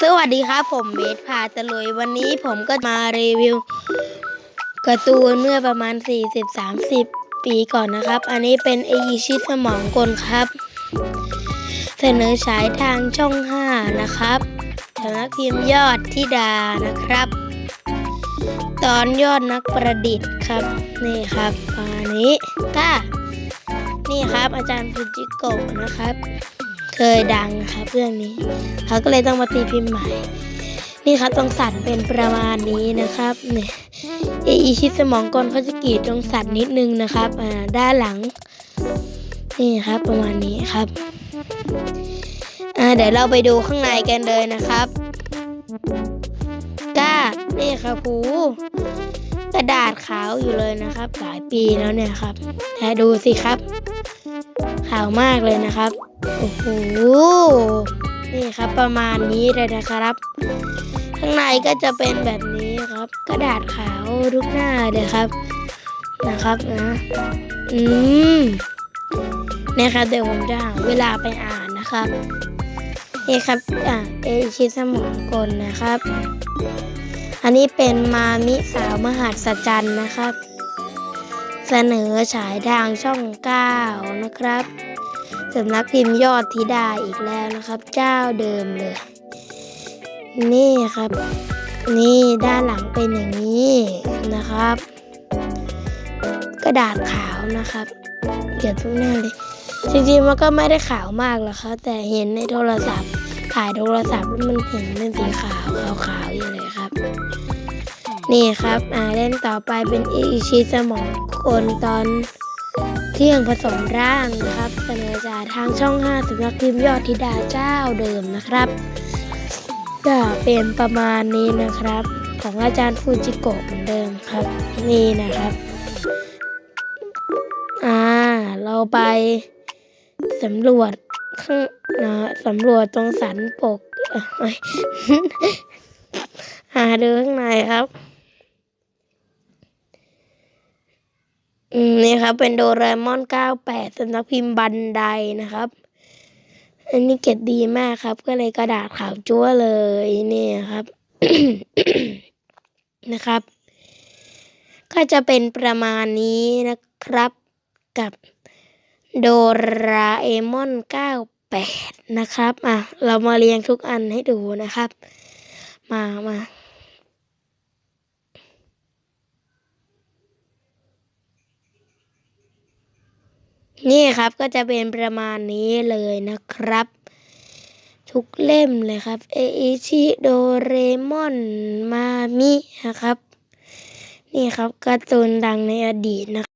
สวัสดีครับ ผมเบสพาตะลุยวันนี้ผมก็มารีวิวการ์ตูนเมื่อประมาณ 40-30 ปีก่อนนะครับ อันนี้เป็นเอชิสมองกลครับ เสนอฉายทางช่อง 5 นะครับสำนักพิมพ์ยอดทิดานะครับ ตอนยอดนักประดิษฐ์ครับ นี่ครับประมาณนี้ก็นี่ครับอาจารย์ฟูจิโกะนะครับ เคยดังครับเรื่องนี้เขาก็เลยต้องมาตีพิมพ์ใหม่ นี่ครับตรงสันเป็นประมาณนี้นะครับเนี่ยอีชิดสมองกลเขาจะกรีดตรงสันนิดนึงนะครับอ่าด้านหลังนี่ครับประมาณนี้ครับอ่าเดี๋ยวเราไปดูข้างในกันเลยนะครับก้านี่ครับหูกระดาษขาวอยู่เลยนะครับ หลายปีแล้วเนี่ยครับแต่ดูสิครับ ขาวมากเลยนะครับ โอ้โห นี่ครับประมาณนี้เลยนะครับ ข้างในก็จะเป็นแบบนี้ครับ กระดาษขาวทุกหน้าเลยครับ นะครับนะ อืมนี่ครับเดี๋ยวผมจะหาเวลาไปอ่านนะครับนี่ครับ อ่าเอชิสมองกลนะครับ อันนี้เป็นมามิสาวมหัศจรรย์นะครับ เสนอฉายทางช่อง 9 นะครับสำนักพิมพ์ยอดธิดาอีกแล้วนะครับ เจ้าเดิมเลย นี่ครับ นี่ด้านหลังเป็นอย่างนี้นะครับ กระดาษขาวนะครับเกียวทุกหน้าเลยจริงๆมันก็ไม่ได้ขาวมากหรอกครับแต่เห็นในโทรศัพท์ถ่ายโทรศัพท์แล้วมันเห็นเป็นสีขาวขาวๆอยู่เลยครับ นี่ครับ อ่าเล่นต่อไปเป็นอิชิสมองคนตอนเที่ยงผสมร่างนะครับเสนอจากทางช่อง 5สำนักพิมพ์ยอดธิดาเจ้าเดิมนะครับก็เป็นประมาณนี้นะครับ ของอาจารย์ฟูจิโกะเหมือนเดิมครับ นี่นะครับ อ่า เราไปสำรวจข้างนะสำรวจตรงสันปกอ้ยหาดูข้างในครับ อืม นี่ครับ เป็นโดราเอมอน98สำนักพิมพ์บันไดนะครับ อันนี้เก็บดีมากครับ ก็เลยกระดาษขาวจั๊วเลยนี่ครับ นะครับ ก็จะเป็นประมาณนี้นะครับกับโดราเอมอน98นะครับ อะ เรามาเรียงทุกอันให้ดูนะครับ มามา นี่ครับก็จะเป็นประมาณนี้เลยนะครับ ทุกเล่มเลยครับเอชิโดเรมอนมามินะครับ นี่ครับการ์ตูนดังในอดีตนะ